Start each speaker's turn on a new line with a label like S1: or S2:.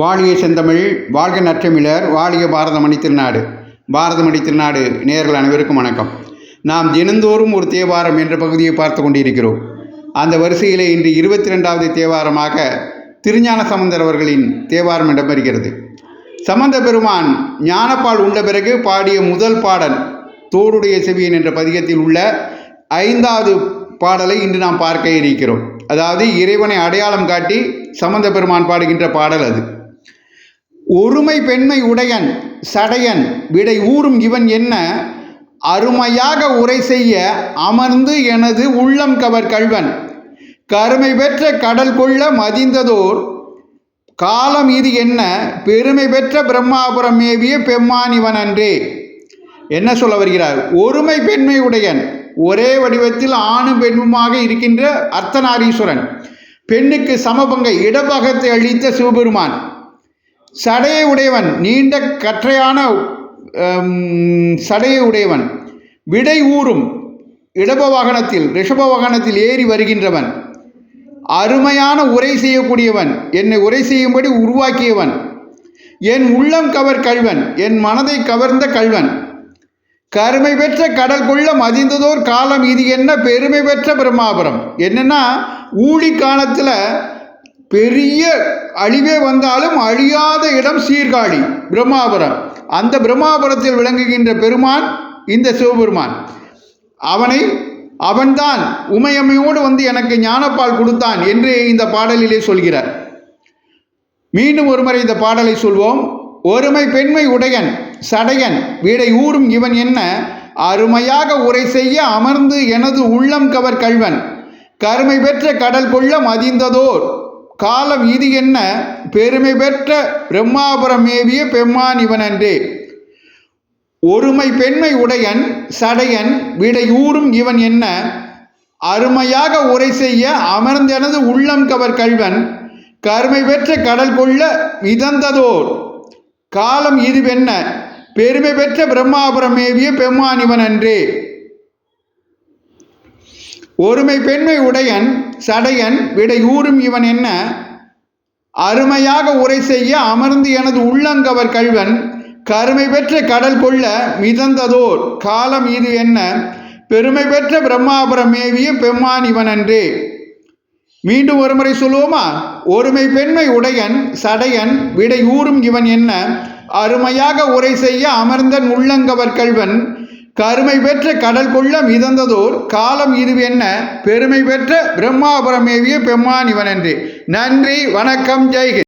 S1: வாழிய செந்தமிழ் வாழ்க நற்றமிழர் வாழிய பாரதமணி திருநாடு. பாரதமணி திருநாடு நேர்கள் அனைவருக்கும் வணக்கம். நாம் தினந்தோறும் ஒரு தேவாரம் என்ற பகுதியை பார்த்து கொண்டிருக்கிறோம். அந்த வரிசையிலே இன்று இருபத்தி ரெண்டாவது தேவாரமாக திருஞான சம்பந்தர் அவர்களின் தேவாரம் இடம்பெறுகிறது. சம்பந்த பெருமான் ஞானப்பால் உண்ட பிறகு பாடிய முதல் பாடல் தோடுடைய செவியன் என்ற பதிகத்தில் உள்ள ஐந்தாவது பாடலை இன்று நாம் பார்க்க இருக்கிறோம். அதாவது இறைவனை அடையாளம் காட்டி சம்பந்த பெருமான் பாடுகின்ற பாடல் அது. ஒருமை பெண்மை உடையன் சடையன் விடை ஊறும் இவன் என்ன? அருமையாக உரை செய்ய அமர்ந்து எனது உள்ளம் கவர் கள்வன். கருமை பெற்ற கடல் கொள்ள மதிந்ததோர். காலம் இது என்ன? பெருமை பெற்ற பிரம்மாபுரம் மேவிய பெம்மானிவன் அன்றே. என்ன சொல்ல வருகிறார்? ஒருமை பெண்மை உடையன். ஒரே வடிவத்தில் ஆணும் பெண்ணுமாக இருக்கின்ற அர்த்தநாரீஸ்வரன். பெண்ணுக்கு சமபங்கை இடபாகத்தை அளித்த சிவபெருமான். சடையை உடையவன் நீண்ட கற்றையான சடையை உடையவன் விடை ஊறும் இடப வாகனத்தில் ரிஷப வாகனத்தில் ஏறி வருகின்றவன் அருமையான உரை செய்யக்கூடியவன் என்னை உரை செய்யும்படி உருவாக்கியவன் என் உள்ளம் கவர் கள்வன் என் மனதை கவர்ந்த கள்வன் கருமை பெற்ற கடல் கொள்ள மதிந்ததோர் காலம் இது என்ன பெருமை பெற்ற பிரம்மாபுரம்? என்னன்னா ஊழி காலத்தில் பெரிய அழிவே வந்தாலும் அழியாத இடம் சீர்காழி பிரம்மாபுரம். அந்த பிரம்மாபுரத்தில் விளங்குகின்ற பெருமான் இந்த சிவபெருமான். அவனை அவன்தான் உமையம்மையோடு வந்து எனக்கு ஞானப்பால் கொடுத்தான் என்று இந்த பாடலிலே சொல்கிறார். மீண்டும் ஒருமுறை இந்த பாடலை சொல்வோம். ஒருமை பெண்மை உடையன் சடையன் வீடை ஊறும் இவன் என்ன? அருமையாக உரை செய்ய அமர்ந்து எனது உள்ளம் கவர் கள்வன். கருமை பெற்ற கடல் கொள்ள மதிந்ததோர். காலம் இது என்ன? பெருமை பெற்ற பிரம்மாபுரம் மேவிய பெம்மான் இவன் அன்றே ஒருமை பெண்மை உடையன் சடையன் விடையூறும் இவன் என்ன? அருமையாக உரை செய்ய அமர்ந்தெனது உள்ளம் கவர் கள்வன் கருமை பெற்ற கடல் கொள்ள மிதந்ததோர். காலம் இதுவென்ன பெருமை பெற்ற பிரம்மாபுரம் மேவிய பெம்மான் இவன் அன்றே ஒருமை பெண்மை உடையன் சடையன் விடை ஊறும் இவன் என்ன? அருமையாக உரை செய்ய அமர்ந்து எனது உள்ளங்கவர் கள்வன் கருமை பெற்ற கடல் கொள்ள மிதந்ததோர் காலம் இது என்ன? பெருமை பெற்ற பிரம்மாபுரம் மேவிய பெம்மான் இவன் அன்றே. மீண்டும் ஒருமுறை சொல்லுவோமா? ஒருமை பெண்மை உடையன் சடையன் விடை ஊறும் இவன் என்ன? அருமையாக உரை செய்ய அமர்ந்தன் உள்ளங்கவர் கள்வன் கருமை பெற்ற கடல் கொள்ள மிதந்ததோர் காலம் இது என்ன? பெருமை பெற்ற பிரம்மாபுரம் ஏவிய பெம்மான் இவன் என்று நன்றி வணக்கம் ஜெய்ஹிந்த்